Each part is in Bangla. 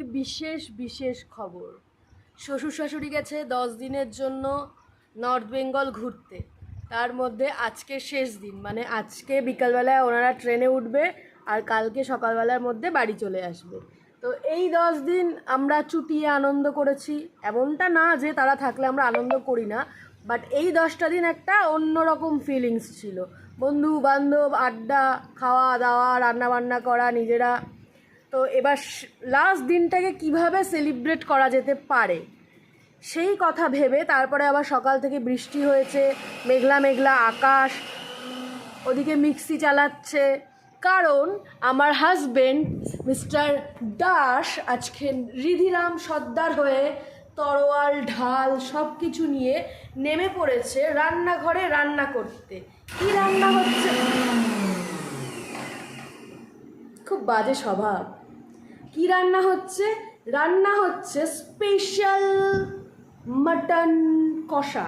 আজকের বিশেষ বিশেষ খবর। শ্বশুর শাশুড়ি গেছে দশ দিনের জন্য নর্থ বেঙ্গল ঘুরতে। তার মধ্যে আজকে শেষ দিন মানে আজকে বিকালবেলায় ওনারা ট্রেনে উঠবে আর কালকে সকালবেলার মধ্যে বাড়ি চলে আসবে। তো এই দশ দিন আমরা চুটিয়ে আনন্দ করেছি। এমনটা না যে তারা থাকলে আমরা আনন্দ করি না বাট এই দশটা দিন একটা অন্যরকম ফিলিংস ছিল। বন্ধু বান্ধব আড্ডা খাওয়া দাওয়া রান্না বান্না করা, নিজেরা তো এবার লাস্ট দিনটাকে কীভাবে সেলিব্রেট করা যেতে পারে? সেই কথা ভেবে তারপরে আবার সকাল থেকে বৃষ্টি হয়েছে, মেঘলা মেঘলা আকাশ, ওদিকে মিক্সি চালাচ্ছে। কারণ আমার হাজবেন্ড মিস্টার দাস, আজকে রিধিরাম সর্দার হয়ে তরোয়াল, ঢাল সব কিছু নিয়ে নেমে পড়েছে রান্নাঘরে রান্না করতে। কি রান্না হচ্ছে? খুব বাজে স্বভাব। কি রান্না হচ্ছে? রান্না হচ্ছে স্পেশাল মাটন কষা।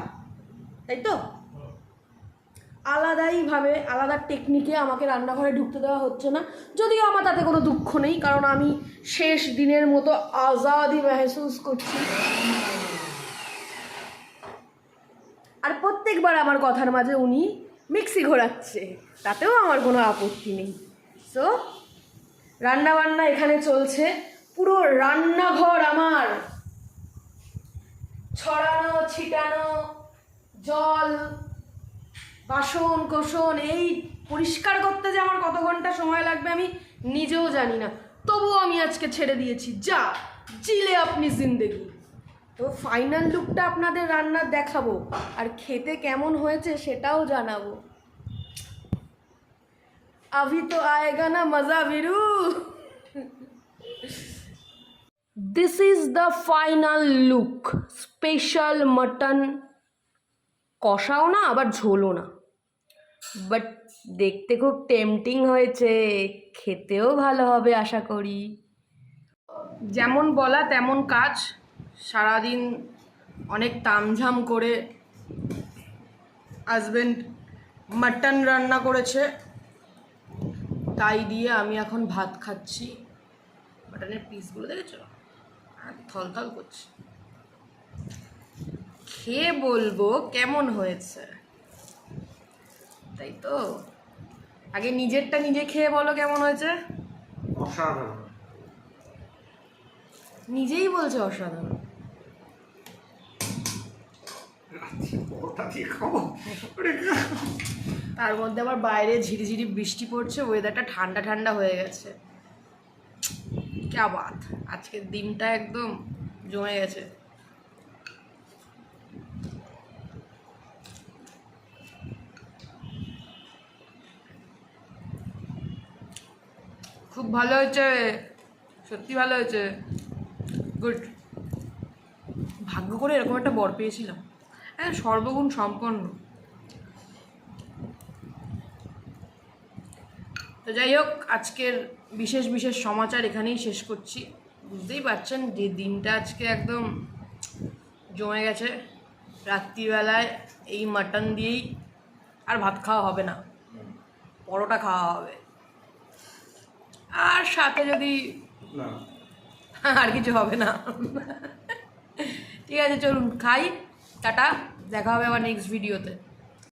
তাই তো? আলাদাইভাবে আলাদা টেকনিকে আমাকে রান্নাঘরে ঢুকতে দেওয়া হচ্ছে না। যদিও আমার তাতে কোনো দুঃখ নেই, কারণ আমি শেষ দিনের মতো আজাদি মেহসুস করছি। আর প্রত্যেকবার আমার কথার মাঝে উনি মিক্সি ঘোরাচ্ছে, তাতেও আমার কোনো আপত্তি নেই। সো রান্না বান্না এখানে চলছে। পুরো রান্নাঘর আমার। ছড়ানো, ছিটানো, জল, বাসন কোসন এই পরিষ্কার করতে যে আমার কত ঘণ্টা সময় লাগবে আমি নিজেও জানি না। তবুও আমি আজকে ছেড়ে দিয়েছি। যা, জিলে আপনি জিন্দেগি। তো ফাইনাল লুকটা আপনাদের রান্নার দেখাবো। আর খেতে কেমন হয়েছে সেটাও জানাব। अभी तो आएगा ना मजा Viru this is the final look special mutton কষাও না আবার ঝোলও না বাট দেখতে খুব টেম্পটিং হয়েছে খেতেও ভালো হবে আশা করি যেমন বলা তেমন কাজ সারাদিন অনেক তামঝাম করে হাজবেন্ড মাটন রান্না করেছে তাই দিয়ে আমি এখন ভাত খাচ্ছি। মাটনের পিসগুলো দেখেছ? আর থলথল করছি। খেয়ে বলব কেমন হয়েছে? তাই তো? আগে নিজেরটা নিজে খেয়ে বলো কেমন হয়েছে? অসাধারণ। নিজেই বলছে অসাধারণ। দিয়ে খাব। তার মধ্যে আবার বাইরে ঝিরিঝিরি বৃষ্টি পড়ছে ওয়েদারটা ঠান্ডা ঠান্ডা হয়ে গেছে। ক্যা বাত আজকের দিনটা একদম জমে গেছে। খুব ভালো হয়েছে। সত্যি ভালো হয়েছে। গুড ভাগ্য করে এরকম একটা বর পেয়েছিলাম। হ্যাঁ সর্বগুণ সম্পন্ন। যাই হোক আজকের বিশেষ বিশেষ সমাচার এখানেই শেষ করছি। বুঝতেই পারছেন যে দিনটা আজকে একদম জমে গেছে। রাত্রিবেলায় এই মাটন দিয়েই আর ভাত খাওয়া হবে না। পরোটা খাওয়া হবে। আর সাথে যদি আর কিছু হবে না। ঠিক আছে চলুন খাই। টাটা। দেখা হবে আবার নেক্সট ভিডিওতে